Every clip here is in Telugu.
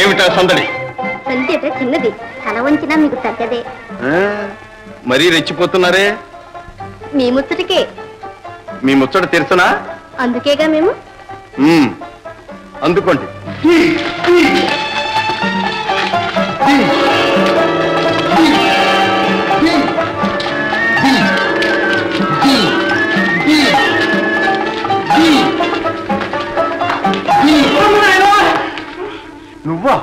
ఏమిటా సందడి? సంధ్యట చిన్నది. తల వంచినా మీకు తగ్గదే. మరీ రెచ్చిపోతున్నారే? మీ ముచ్చటికే. మీ ముచ్చట తెరుచునా అందుకేగా మేము? మ్మ్. అందుకోండి. నువ్వా?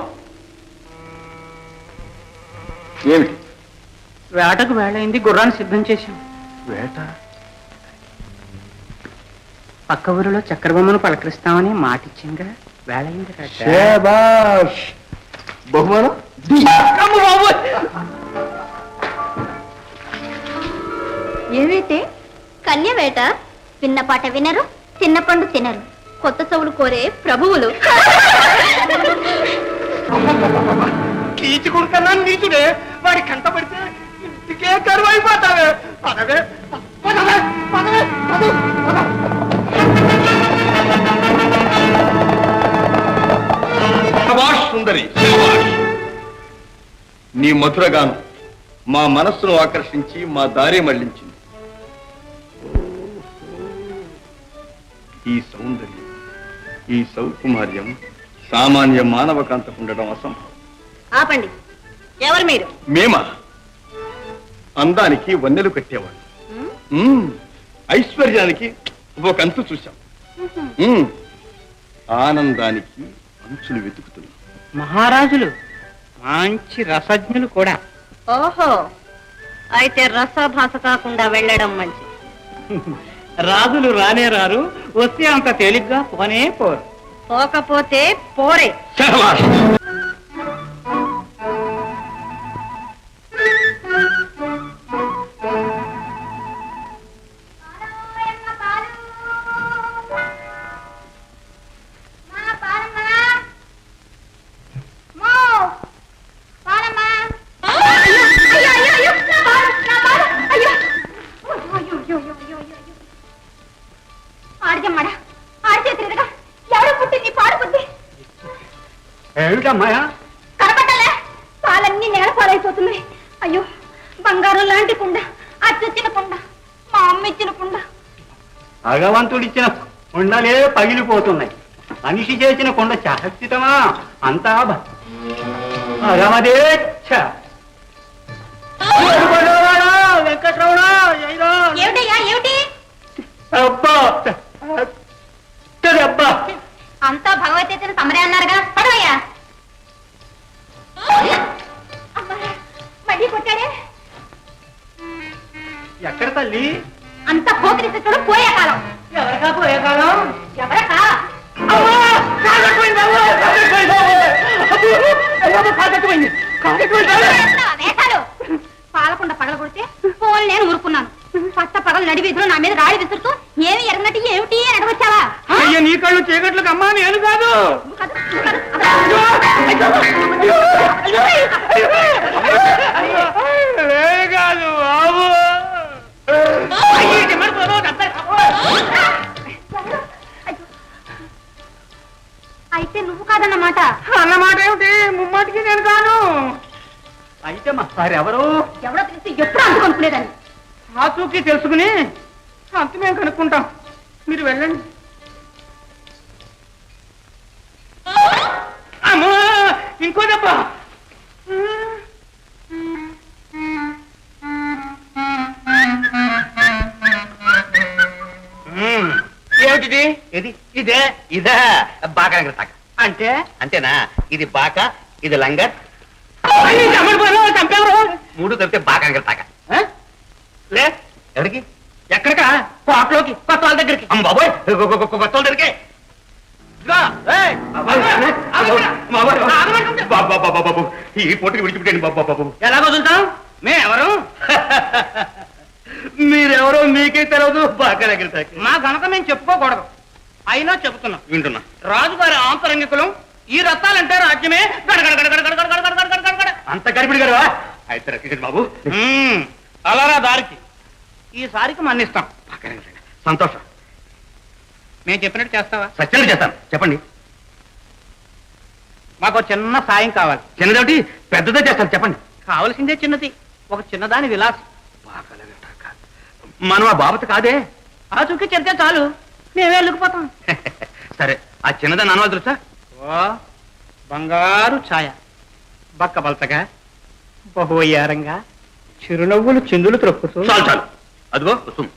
ఏమిటి? వేటకు వేళైంది గుర్రాన్ని సిద్ధం చేశాం. వేట? పక్క ఊరిలో చక్రబొమ్మను పలకరిస్తామని మాటిచ్చింగా వేళైంది రాజా. శేబాష్ బహుమానం? కన్య వేట విన్న పాట వినరు తిన్న పండు తినరు. కొత్త చెవులు కోరే ప్రభువులు. కీచుకుంటున్నా నీచుడే. వాడి కంట పడితే ఇంటికే కరువు అయిపోతావే పదవే పదవే పదవే పదవు. సుందరి. నీ మధురగానం మా మనస్సును ఆకర్షించి మా దారి మళ్ళించింది. ఈ సౌందర్యం ఈ సౌకుమార్యం సామాన్య మానవ కాంతకుండడం అసంభవం. ఆపండి. ఎవరు మీరు? మేమా? అందానికి వన్నెలు కట్టేవాడు మ్మ్. ఐశ్వర్యానికి ఒక అంతు చూశాం. మ్మ్. ఆనందానికి అంచులు వెతుకుతున్నాం. మహారాజులు మంచి రసజ్ఞులు కూడా. ఓహో. అయితే రసభాస కాకుండా వెళ్ళడం మంచి రాజులు రానే రారు. వస్తే అంత తేలిగ్గా పోనే పోరు. పోకపోతే పోరే. భగవంతుడిచ్చిన కొండలే పగిలిపోతున్నాయి. మనిషి చేసిన కొండ శాశ్వతమా అంతా భగవదేచ్ఛ వెంకటరమణ అబ్బా అబ్బా అంతా భగవద్గీతను తమరే అన్నారుగా? పడవయ్యా మళ్ళీ కొట్టాడే? ఎక్కడ తల్లి? అంత పోకిరి చూడు పోయే కాలం. ఎవరికా పోయే కాలం? ఎవరకా? పాలకుండా పగల కొడితే పోలు నేను ఊరుకున్నాను. పట్ట పగలు నడివీధులు నా మీద రాడి విసురుతూ ఏమి ఎరగనట్టు ఏమిటి అని అడగొచ్చావా? నీ కళ్ళు చీకట్లకు అమ్మా నేను కాదు! కాదు, కాదన్నమాట. అన్నమాట ఏమిటి? ముమ్మాటికి నేను కాను. అయితే మా సార్ ఎవరు? ఎవడో తెలిసి ఎప్పుడు అందుకొనుకునేదాన్ని ఆచూకీ తెలుసుకుని అంత మేము కనుక్కుంటాం. మీరు వెళ్ళండి. అమ్మా ఇంకో దెబ్బ. ఏమిటిది? ఇది ఇదే ఇదే. బాగా తాక అంటే అంతేనా ఇది బాక ఇది లంగర్ మూడు కలిపితే బాగా లంగర్ తాక? లే ఎవరికి ఎక్కడికా కోటలోకి కొత్త వాళ్ళ దగ్గరికి అమ్మ బాబోయ్ కొత్త దొరికే ఈ పోటీకి విడిచిపెట్టండి బాబా బాబు ఎలా వదులుతాం మే ఎవరు మీరెవరో మీకే తెలియదు బాగా తాక మా గనక మేము చెప్పుకోకూడదు అయినా చెబుతున్నాం. వింటున్నా. రాజుగారి ఆంతరంగికులం ఈ రత్తాలంటే రాజ్యమే. అంత గడిపిడి గారు అయితే రక్షించండి బాబు. మ్మ్. అలారా దారికి. ఈసారికి మన్నిస్తాం. సంతోషం. నేను చెప్పినట్టు చేస్తావా? సత్యంగా చేస్తాను. చెప్పండి. మాకు ఒక చిన్న సాయం కావాలి. చిన్నదేమిటి? పెద్దదే చేస్తాను. చెప్పండి. కావలసిందే చిన్నది. ఒక చిన్నదాని విలాసం. మనం ఆ బాబత కాదే? ఆ చుక్కి చెప్తే చాలు. మేమే వెళ్ళిపోతాం సరే ఆ చిన్నదాన్ని అనవాలి తెలుసా ఓ బంగారు ఛాయ. బక్క బలతగా బహువయ్యారంగా చిరునవ్వులు చిందులు త్రొక్కుతూ. చాలు చాలు. అదిగో వస్తుంది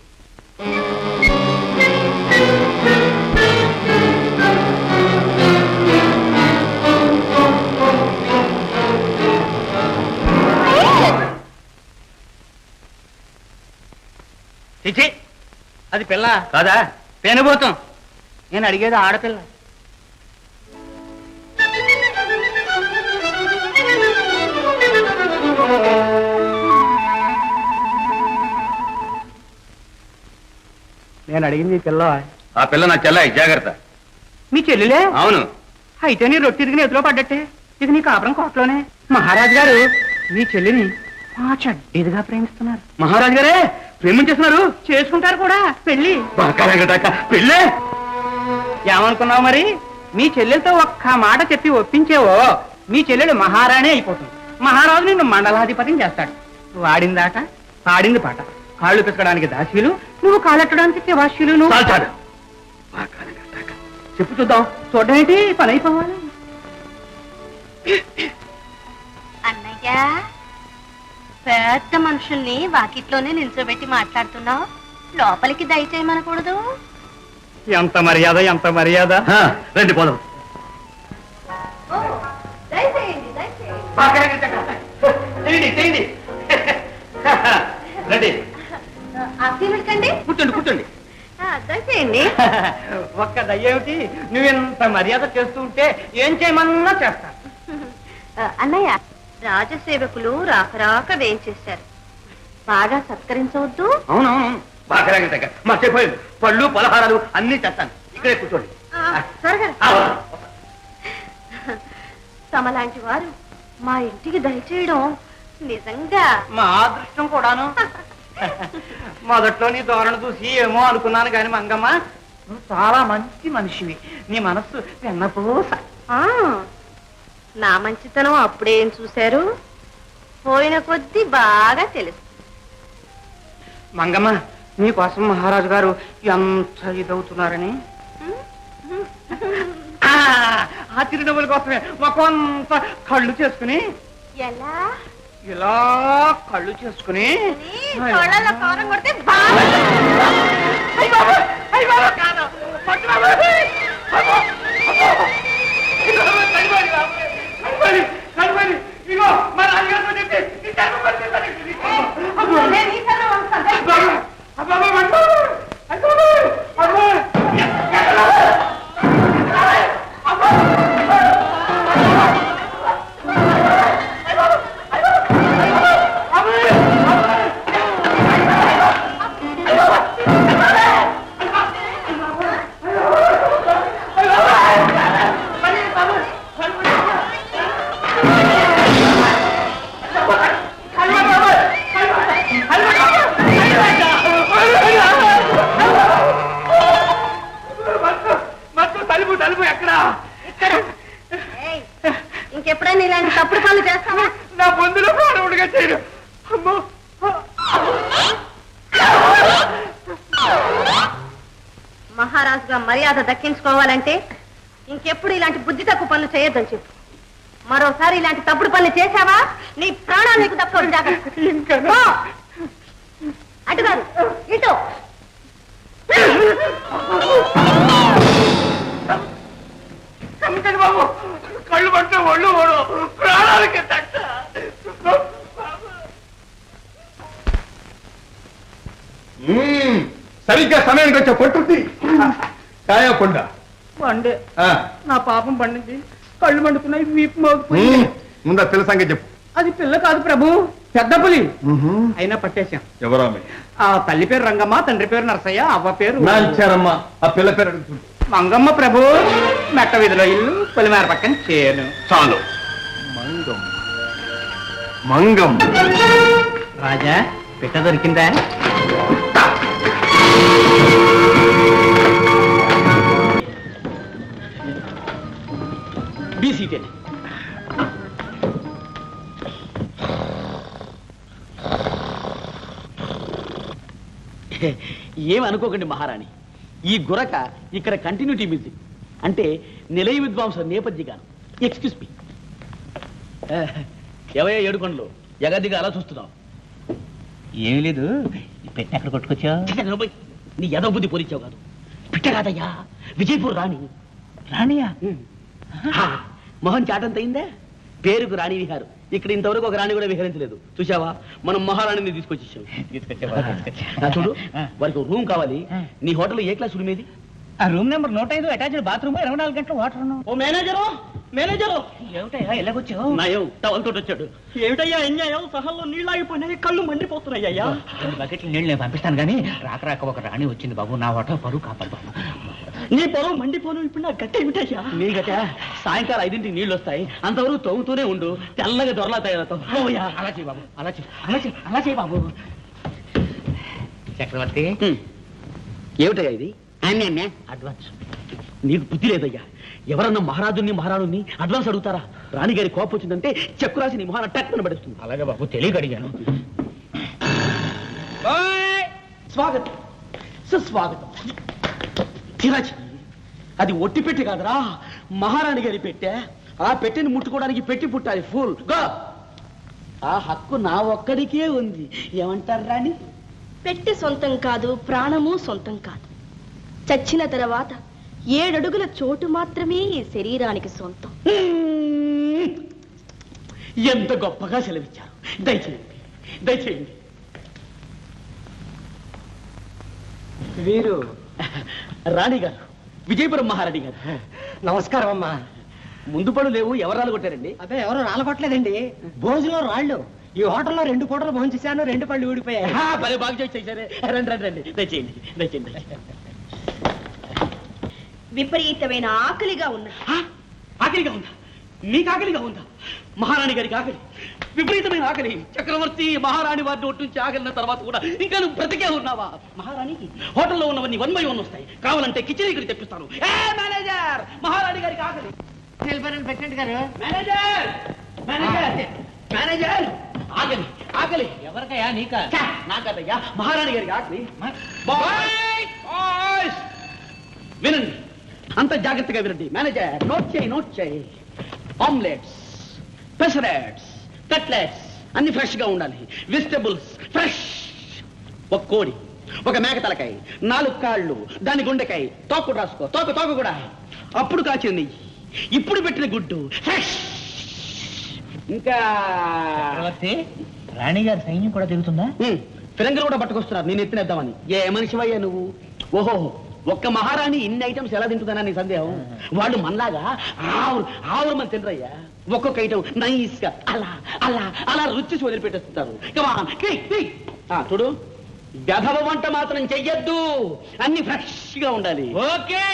చిచి అది పిల్ల. కాదా? పెనుబోతం నేను అడిగేది ఆడపిల్ల. నేను అడిగింది పిల్ల. ఆ పిల్ల నా చెల్లాయి జాగ్రత్త. మీ చెల్లెలే? అవును. అయితే నీ రొట్టె తిరిగిన ఎదులో పడ్డట్టే. ఇది నీ కాపురం కోటలోనే. మహారాజు గారు మీ చెల్లిని చెడ్డీదిగా ప్రేమిస్తున్నారు? మహారాజు గారే ప్రేమించేస్తున్నారు? చేసుకుంటారు కూడా పెళ్ళి పెళ్ళే. ఏమనుకున్నావు మరి? మీ చెల్లెలతో ఒక్క మాట చెప్పి ఒప్పించేవో మీ చెల్లెలు మహారాణి అయిపోతుంది. మహారాజు నిన్ను మండలాధిపతిని చేస్తాడు. వాడిందాట? పాడింది పాట. కాళ్ళు పిసకడానికి దాసీలు నువ్వు కాలెట్టడానికి శివాశీలు నువ్వు చెప్పు చూద్దాం. చూడడం ఏంటి పని అయిపోవాలి అన్నయ్య పెద్ద మనుషుల్ని వాకిట్లోనే నిల్చోబెట్టి మాట్లాడుతున్నావు? లోపలికి దయచేయమనకూడదు ఎంత మర్యాద ఎంత మర్యాద? రండి పోదాం. రండి. కూర్చోండి. కూర్చోండి దయచేయండి ఒక్క దయ్యేమిటి నువ్వెంత మర్యాద చేస్తూ ఉంటే ఏం చేయమన్నా చేస్తా. అన్నయ్య రాజసేవకులు రాక రాక వేయించేశారు. బాగా సత్కరించవద్దు? అవునవును బాగా మర్చిపోయింది పళ్ళు పలహారాలు అన్ని తెస్తాను. ఇక్కడే కూర్చోండి. తమలాంటి వారు మా ఇంటికి దయచేయడం నిజంగా మా అదృష్టం కూడాను. మొదట్లో నీ ధోరణ చూసి ఏమో అనుకున్నాను కాని మంగమ్మ నువ్వు చాలా మంచి మనిషివి. నీ మనస్సు వెన్నపూస ఆ, నా మంచితనం అప్పుడేం చూశారు పోయిన కొద్దీ బాగా తెలుసు మంగమ్మ నీకోసం మహారాజు గారు ఎంత ఇదవుతున్నారని ఆ, చిరునవ్వుల కోసమే ఒకంత కళ్ళు చేసుకుని ఎలా ఇలా కళ్ళు చేసుకుని! కాదు! ఇలాంటి తప్పుడు పనులు చేస్తావా నా ముందులో ప్రాణముడిగా అమ్మో. మహారాజుగా మర్యాద దక్కించుకోవాలంటే ఇంకెప్పుడు ఇలాంటి బుద్ధి తక్కువ పనులు చేయొద్దని చెప్పు. మరోసారి ఇలాంటి తప్పుడు పనులు చేశావా? నీ ప్రాణాలు నీకు తక్కువ జాగ్రత్త. పో. అటు కాదు ఇటు. బాబు కళ్ళు పడితే ఒళ్ళు ఓడు ప్రాణాలకి తట్ట. సరిగ్గా సమయానికి వచ్చే పట్టుద్ది కాయా కొండ? పండే ఆ. నా పాపం పండింది. కళ్ళు మండుతున్నాయి వీపు మోగిపోయి మ్మ్. ముందు పిల్ల సంగతి చెప్పు. అది పిల్ల కాదు ప్రభు పెద్ద పులి. అయినా పట్టేశాం. ఎవరామె? ఆ తల్లి పేరు రంగమ్మ తండ్రి పేరు నరసయ్య అవ్వ పేరు నాంచారమ్మ ఆ పిల్ల పేరు అడుగుతుంది. మంగమ్మ ప్రభు మెట్ట వీధిలో ఇల్లు పొలిమేర పక్కన చేయను చాలు. మంగం మంగం రాజా పిట్ట దొరికిందా? బీ ఏమనుకోకండి మహారాణి. ఈ గురక ఇక్కడ కంటిన్యూటీ మ్యూజిక్ అంటే నిలయ విద్వాంస నేపథ్యగానం. ఎక్స్క్యూస్ మీ ఎవయా ఏడుకొండలు ఎగదిగా అలా చూస్తున్నావు. ఏమీ లేదు. పెట్టి ఎక్కడ కొట్టుకొచ్చా చికెన్ పోయి, నీ ఎదవ బుద్ధి పోలిచ్చావు కాదు. పిట్ట కాదయ్యా విజయపూర్ రాణి. రాణియా? మొహం చాటంత అయిందా? పేరుకు రాణి విహారు. ఇక్కడ ఇంతవరకు ఒక రాణి కూడా విహరించలేదు. చూసావా మనం మహారాణిని తీసుకొచ్చేసాం ఆ, చూడు వారికి రూమ్ కావాలి. నీ హోటల్ ఏ క్లాస్ రూమ్ ఏది? ఆ రూమ్ నెంబర్ నూట ఐదు అటాచ్డ్ బాత్రూమ్ ఇరవై నాలుగు గంటలు వాటర్ ఓ మేనేజరు! మేనేజరు! ఏమిటయ్యా ఎలాగొచ్చావు? నయం టవల్ తోటి వచ్చాడు. ఏమిటయ్యా ఎంజాయం సహల్లో నీళ్ళు ఆగిపోయినాయి కళ్ళు మండిపోతున్నాయ్యా రెండు బకెట్లు నీళ్ళు నేను పంపిస్తాను కానీ రాక రాక ఒక రాణి వచ్చింది బాబు నా హోటల్ పరువు కాపాడు బాబు. నీ పొలం మండిపోను ఇప్పుడు నా గట్ట ఏమిటయ్యా? నీ గట్ట? సాయంకాలం ఐదింటికి నీళ్ళు వస్తాయి అంతవరకు తవ్వుతూనే ఉండు. తెల్లగా దొరలా తయారవుతావు. అలా చేయి బాబు అలా చేయి అలా చేయి అలా చేయి బాబు. చక్రవర్తి. ఏమిటయ్యా ఇది? అడ్వాన్స్. నీకు బుద్ధి లేదయ్యా. ఎవరన్నా మహారాజుని మహారాణుని అడ్వాన్స్ అడుగుతారా? రాణిగారి కోపం వచ్చిందంటే చెక్కు రాసి నీ మొహాన టక్కున పడుతుంది అలాగే బాబు తెలియక అడిగాను. స్వాగతం సుస్వాగతం. చిరాచి అది ఒట్టి పెట్టి కాదురా. మహారాణి గారి పెట్టె ఆ పెట్టెని ముట్టుకోవడానికి పెట్టి పుట్టాలి ఫుల్. గా! ఆ హక్కు నా ఒక్కడికే ఉంది. ఏమంటారు రాణి? పెట్టి సొంతం కాదు ప్రాణము సొంతం కాదు. చచ్చిన తర్వాత ఏడడుగుల చోటు మాత్రమే ఈ శరీరానికి సొంతం. ఎంత గొప్పగా సెలవిచ్చారు. దయచేయండి. దయచేయండి. వీరు రాణి గారు. విజయపురం మహారాణి గారు. నమస్కారం అమ్మా. ముందు పడు లేవు ఎవరాలు కొట్టారండి? అదే ఎవరు రాలగొట్టలేదండి భోజనం రాళ్ళు. ఈ హోటల్లో రెండు పూటలు భోంచేశాను రెండు పళ్ళు ఊడిపోయాయి. ఆ, భలే బాగా చేసేసారే రండి రండి రండి. దయచేయండి దయచేయండి దయచేయండి. విపరీతమైన ఆకలిగా ఉన్నది ఆ, ఆకలిగా ఉందా? మీకు ఆకలిగా ఉందా? మహారాణి గారికి ఆకలి. విపరీతమైన ఆకలి. చక్రవర్తి మహారాణి వారిని ఒట్టుంచి ఆకలిన తర్వాత కూడా ఇంకా నువ్వు బ్రతికే ఉన్నావా? మహారాణికి హోటల్లో ఉన్నవన్నీ వన్ బై వన్ వస్తాయి. కావాలంటే కిచెన్ ఇక్కడ తెప్పిస్తాను. ఏ మేనేజర్! మహారాణి గారికి ఆకలి. పెట్టండి గారు. మేనేజర్! మేనేజర్! మేనేజర్! ఆకలి ఆకలి ఎవరికయ్యా నీకా? నాకదయ్యా మహారాణి గారికి ఆకలి. వినండి. అంత జాగ్రత్తగా వినండి. మేనేజర్ నోట్ చేయి నోట్ చేయి. ఆమ్లెట్స్ పెసరెట్స్ కట్లెట్స్ అన్ని ఫ్రెష్గా ఉండాలి. వెజిటబుల్స్ ఫ్రెష్ ఒక కోడి ఒక మేక తలకాయ నాలుగు కాళ్ళు దాని గుండెకాయ. తోకు రాసుకో తోక తోక కూడా. అప్పుడు కాచిన నెయ్యి ఇప్పుడు పెట్టిన గుడ్డు ఫ్రెష్ ఇంకా రాణి గారి సైన్యం కూడా తిరుగుతుందా? ఫిరంగులు కూడా పట్టుకొస్తున్నారు. నేను ఎత్తినేద్దామని. ఏ మనిషివయ్యా నువ్వు? ఓహో. ఒక్క మహారాణి ఇన్ని ఐటమ్స్ ఎలా తింటుందనా నీ సందేహం? వాళ్ళు మనలాగా ఆవురు ఆవురు మన తినరయ్యా. ఒక్కొక్క ఐటమ్ నైస్గా అలా అలా అలా రుచి వదిలిపెట్టేస్తుంటారు చూడు. గధవ వంట మాత్రం చెయ్యొద్దు. అన్ని ఫ్రెష్గా ఉండాలి. ఓకే.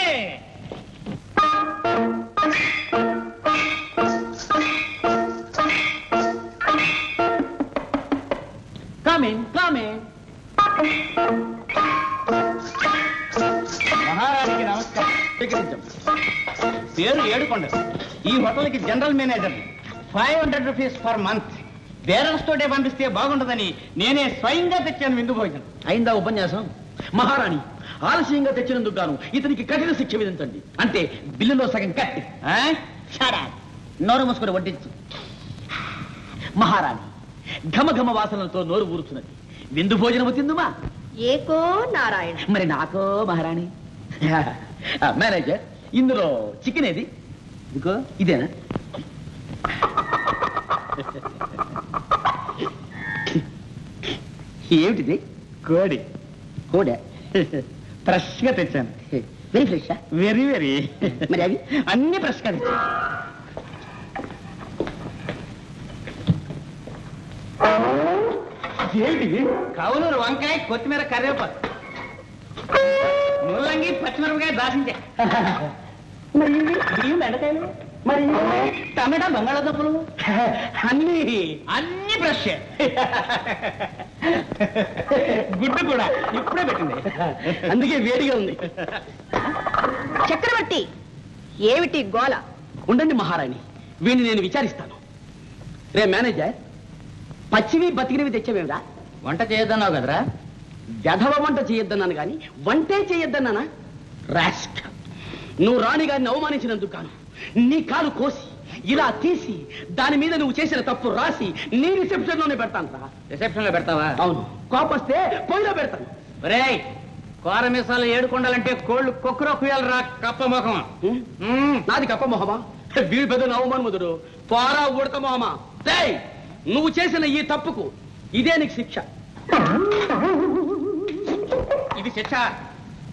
పేరు ఏడుకొండ. ఈ హోటల్కి general manager five hundred rupees per month. Bearers తోటే పంపిస్తే బాగుంటుందని నేనే స్వయంగా తెచ్చాను విందు భోజనం. అయిందా ఉపన్యాసం? మహారాణి ఆలస్యంగా తెచ్చినందుకు గాను ఇతనికి కఠిన శిక్ష విధించండి. అంటే బిల్లులో సగం కట్టి. ఆ? నోరు మూసుకొని వడ్డించు. మహారాణి ఘమ ఘమ వాసనలతో నోరు ఊరుచున్నది. విందు భోజనము తిందుమా? ఏకో నారాయణ. మరి నాకో మహారాణి? మేనేజర్ ఇందులో చికెన్ ఏది? ఇదిగో ఇదేనా? ఏమిటిది? కోడి. కోడా? ఫ్రెష్గా తెచ్చాను వెరీ ఫ్రెష్ వెరీ వెరీ మరి అవి? అన్ని ఫ్రెష్గా తెచ్చాను. ఏమిటిది? కవులూరు వంకాయ కొత్తిమీర కరివేపాకు. ముల్లంగి పచ్చిమిరపకాయ దాసించే. మరి? ఇవి బెండకాయలు? మరి? టమాటా బంగాళాదుంపలు? అన్ని. అన్ని ఫ్రెష్. గుడ్డు కూడా ఇప్పుడే పెట్టింది. అందుకే వేడిగా ఉంది. చక్రవర్తి ఏమిటి గోల? ఉండండి మహారాణి వీడిని నేను విచారిస్తాను. రే మేనేజర్ పచ్చివి బతికినవి తెచ్చావేమిరా? వంట చేయొద్దన్నావు కదరా? వెధవ వంట చేయొద్దన్నాను కానీ వంటే చేయొద్దన్నానా? రాష్క నువ్వు రాణి గారిని అవమానించినందుకు గాను నీ కాలు కోసి ఇలా తీసి దాని మీద నువ్వు చేసిన తప్పు రాసి నీ రిసెప్షన్లోనే పెడతాను రా. రిసెప్షన్లో పెడతావా? అవును. కోపస్తే పొయ్యిలో పెడతాను. రేయ్ కోర మీసాలు ఏడుకొండాలంటే కోళ్ళు కొక్కురో కుయాలరా కప్ప ముఖం హ్మ్? నాది కప్ప మొహమా? వీడి పెద్ద అవమానముదుడు పోరా ఉడత మొహమా. నువ్వు చేసిన ఈ తప్పుకు ఇదే నీకు శిక్ష. ఇది శిక్ష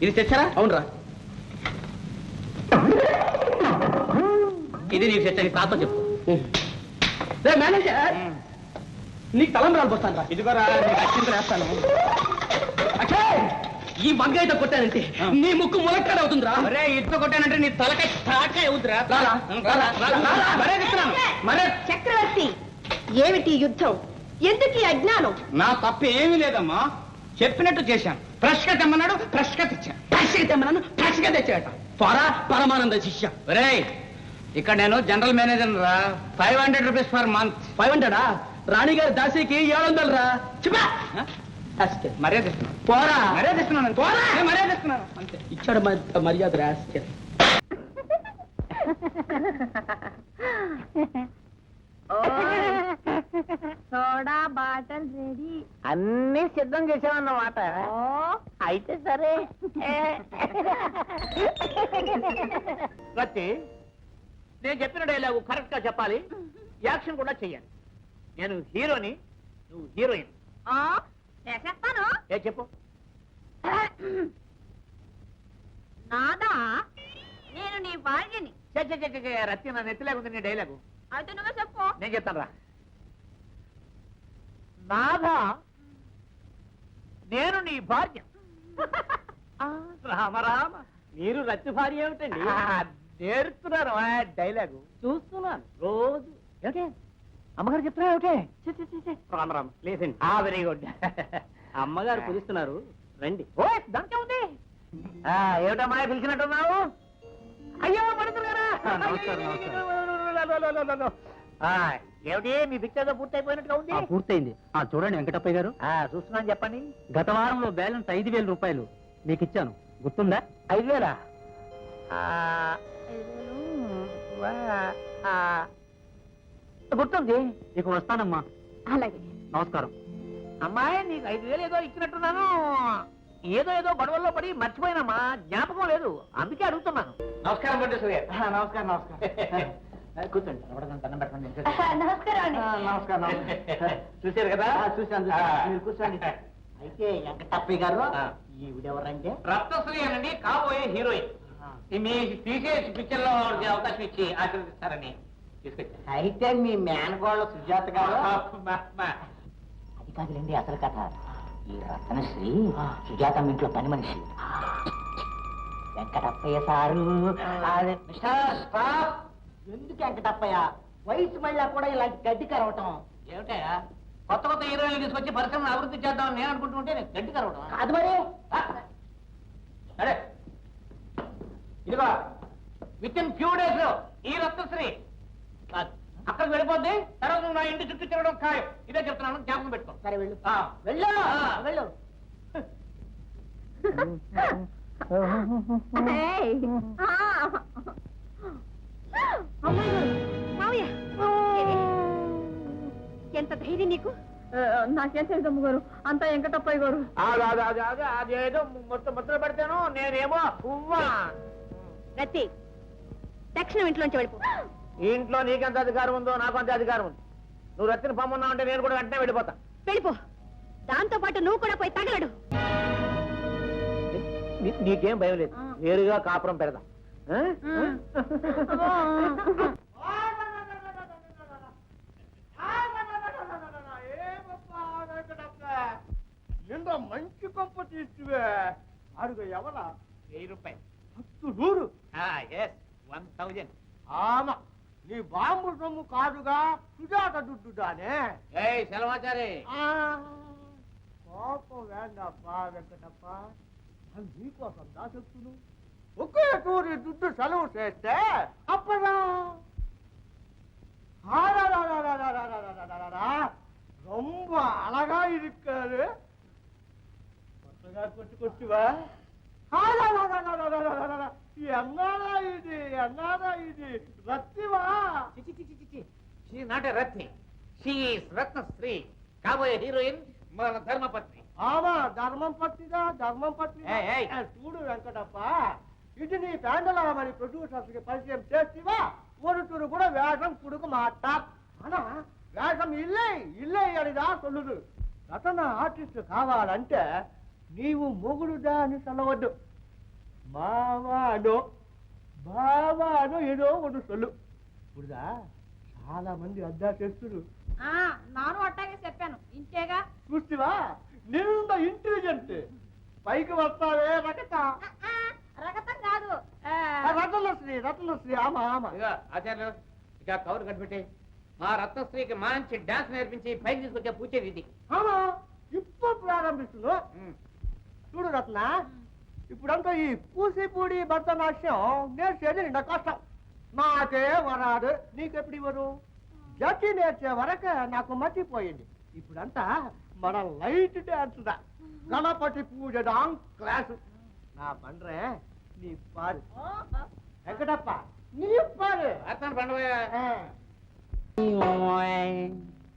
ఇది శిక్షరా అవునరా. ఇది నీకు శిక్ష నీ తాత చెప్పు. రే మేనేజర్! నీకు తలంబరాలు పోస్తాను రా ఇదిగోరా నీకు అత్యంత వేస్తాను. అక్షయ్! ఈ వంకాయతో కొట్టానంటే నీ ముక్కు ములక్కడ అవుతుందిరా. ఒరే ఇట్టు కొట్టానంటే నీ తలకాయ తాకాయ అవుతురా. మరే చెప్తున్నాను. మరే. చక్రవర్తి! ఏమిటి యుద్ధం? ఎందుకు ఈ అజ్ఞానం? నా తప్పు ఏమీ లేదమ్మా. చెప్పినట్టు చేశాను. ఫ్రెష్గా తెమ్మన్నాడు ఫ్రెష్గా తెచ్చాను. ఫ్రెష్గా తెమ్మన్నాను ఫ్రెష్గా తెచ్చాట పోరా పరమానంద శిష్య. ఒరేయ్ ఇక్కడ నేను జనరల్ మేనేజర్ రా. Five hundred rupees per month. Five హండ్రెడా? రాణిగారి దాసికి ఏడు వందలు రా. చెప్పా. మర్యాద ఇస్తున్నాను. పోరా. మర్యాద ఇస్తున్నాను. పోరా. మర్యాద ఇస్తున్నాను. అంతే. ఇచ్చాడు మర్యాద రాస్కెల్. Soda bottle ready. అన్ని సిద్ధం చేసామన్నమాట. అయితే సరే. రత్తి నేను చెప్పిన డైలాగు కరెక్ట్గా చెప్పాలి. యాక్షన్ కూడా చెయ్యాలి. నేను హీరోని నువ్వు హీరోయిన్. చేసేస్తాను ఏ చెప్పు. నాదా నేను నీ భార్యని. రత్తి నా నెత్తిలేకుంది నీ డైలాగు. అయితే నువ్వే చెప్పు. నేను చెప్తాను రా నాదా నేను నీ భార్య. రామ రామ. మీరు రత్తి భార్య ఏమిటండి? నేర్చుకున్నాను ఆ డైలాగు. చూస్తున్నాను. రోజు. ఏమిటి? అమ్మగారు చెప్తున్నా ఏమిటి? రామ రామ. లేదండి. ఆ వెరీ గుడ్. అమ్మగారు పిలుస్తున్నారు. రండి. ఓ దానికే ఉంది. ఆ, ఏమిటమ్మా పిలిచినట్టున్నావు? అయ్యో పడుతున్నారా? నమస్కారం, ఏమిటి? మీ పిక్చర్ పూర్తయిపోయినట్టుగా ఉంది? ఆ, పూర్తయింది. ఆ చూడండి వెంకటప్పయ్య గారు. ఆ, చూస్తున్నాను చెప్పండి. గత వారంలో బ్యాలెన్స్ ఐదు వేల రూపాయలు మీకు ఇచ్చాను. గుర్తుందా? ఐదు వేలా? ఆ, వా- ఆ, గుర్తుంది? ఇక వస్తానమ్మా. అలాగే. నమస్కారం. అమ్మాయి నీకు ఐదు వేలు ఏదో ఇచ్చినట్టున్నాను. ఏదో ఏదో గొడవల్లో పడి మర్చిపోయినమ్మా. జ్ఞాపకం లేదు. అందుకే అడుగుతున్నాను. నమస్కారం నమస్కారం నమస్కారం. కూర్చోండి. ఎవడన్నా దండం పెట్టండి నమస్కారం అండి. నమస్కారం చూశారు కదా? చూశాను మీరు కూర్చోండి. అయితే వెంకటప్పయ్య గారు ఆ. ఈవిడెవరంటే రత్నశ్రీ అనండి కాబోయే హీరోయిన్. మీ తీసేసి పిక్చర్లో అవకాశం ఇచ్చి ఆశీర్వదిస్తారని అయితే మీ మేనగోళ్ళ సుజాత గారు? అది కాదులేండి అసలు కథ. ఈ రత్నశ్రీ సుజాత ఇంట్లో పని మనిషి. వెంకటప్పయ్య సారు. స్టాప్ ఎందుకు వెంకటప్పయ్య వయసు మళ్ళా కూడా ఇలాంటి గడ్డి కరవటం. ఏమిటయా కొత్త కొత్త హీరోయిన్లు తీసుకొచ్చి పరిశ్రమను అభివృద్ధి చేద్దామని నేను అనుకుంటుంటే నేను గట్టి కరవడం కాదు మరి. సరే. ఇదిగో విత్ ఇన్ ఫ్యూ డేస్లో ఈ రత్నశ్రీ అక్కడికి వెళ్ళిపోద్ది తర్వాత నువ్వు నా ఇంటి చుట్టూ తిరగడం ఖాయం. ఇదే చెప్తున్నాను జ్ఞాపకం పెట్టుకో. సరే వెళ్ళు. ఆ. వెళ్ళు. ఆ. వెళ్ళు. ఏయ్. ఆ. అమ్మాయి గారు, మావయ్య? ఎంత ధైర్యం నీకు? నాకేం తెలుసు అమ్మగారు అంతా వెంకటప్పయ్య గారు. అది అది అది అది అదేదో మొత్తం ముద్ర పెడతాను నేనేమో పువ్వా? రతి తక్షణం ఇంట్లోంచి వెళ్ళిపో. ఇంట్లో నీకెంత అధికారం ఉందో నాకు అంత అధికారం ఉంది. నువ్వు రత్తిని పమ్మన్నావు అంటే నేను కూడా వెంటనే వెళ్ళిపోతా. వెళ్ళిపో. దాంతో పాటు నువ్వు కూడా పోయి తగలడు. నీ- నీకేం భయం లేదు. వేరుగా కాపురం పెడదాం. ఆ? మంచి కొంప తీస్తువే అడుగు ఎవరా వెయ్యి రూపాయలు హత్తు నూరు ఎస్ వన్ థౌజండ్ ఆమ నీ బాంబు కాదుగా సుజాత దుడ్డుదానే ఏయ్ సెలవాచారి ఆ, కోపం వేందప్పా వెంకటప్ప నీకోసం దాసెత్తును உங்களுக்கு ஒரு துட்டு செலவு சேர்த்த அப்பதான். ரொம்ப அழகா இருக்காரு கொச்சு கொச்சுவா என்னடா இது என்னடா இது? ரத்திவா She is not a Ratni. She is Ratnasri, cowboy heroine, Dharmapatni. ஆமா தர்மம் பத்தி தான் தர்மம் பத்தி சூடு வெங்கடப்பா. ఇది నీ ప్యాండల మరి ప్రొడ్యూసర్స్కి పరిచయం చేస్తివా ఒరుటూరు కూడా వేషం కుడుకు మాట. అనా వేషం ఇల్లే ఇల్లే అడిదా సొల్లుదు. రతన ఆర్టిస్ట్ కావాలంటే నీవు మొగుడుదా అని చల్లవద్దు మావాడు బావాడు ఏదో ఒకటి సొల్లు. ఇప్పుడుదా చాలా మంది అద్దా చేస్తున్నారు నాను అట్టాగే చెప్పాను. ఇంకేగా? చూస్తివా? నింద ఇంటెలిజెంట్. పైకి వస్తావే రకత. రతనశ్రీ రతనశ్రీ ఆమా ఆమా. ఇక ఆచార్యులు ఇక కౌరు కనిపెట్టి మా రత్నశ్రీకి మంచి డాన్స్ నేర్పించి పైకి తీసుకొచ్చే పూచేది ఇది ఆమా ఇప్పుడు ప్రారంభిస్తున్నా ఉమ్. చూడు రత్న ఇప్పుడంతా ఈ పూసిపూడి భరతనాట్యం నేర్చేది నిండా కష్టం. నాకే వరాదు. నీకెప్పుడు ఇవ్వరు జట్టి నేర్చే వరకు నాకు మర్చిపోయింది. ఇప్పుడంతా మన లైట్ డాన్స్ దా. గణపతి పూజ డాన్ క్లాసు. నా పండ్రే నీ పాడు. వెంకటప్ప నీ పాడు రత్న పండుగ ఆ.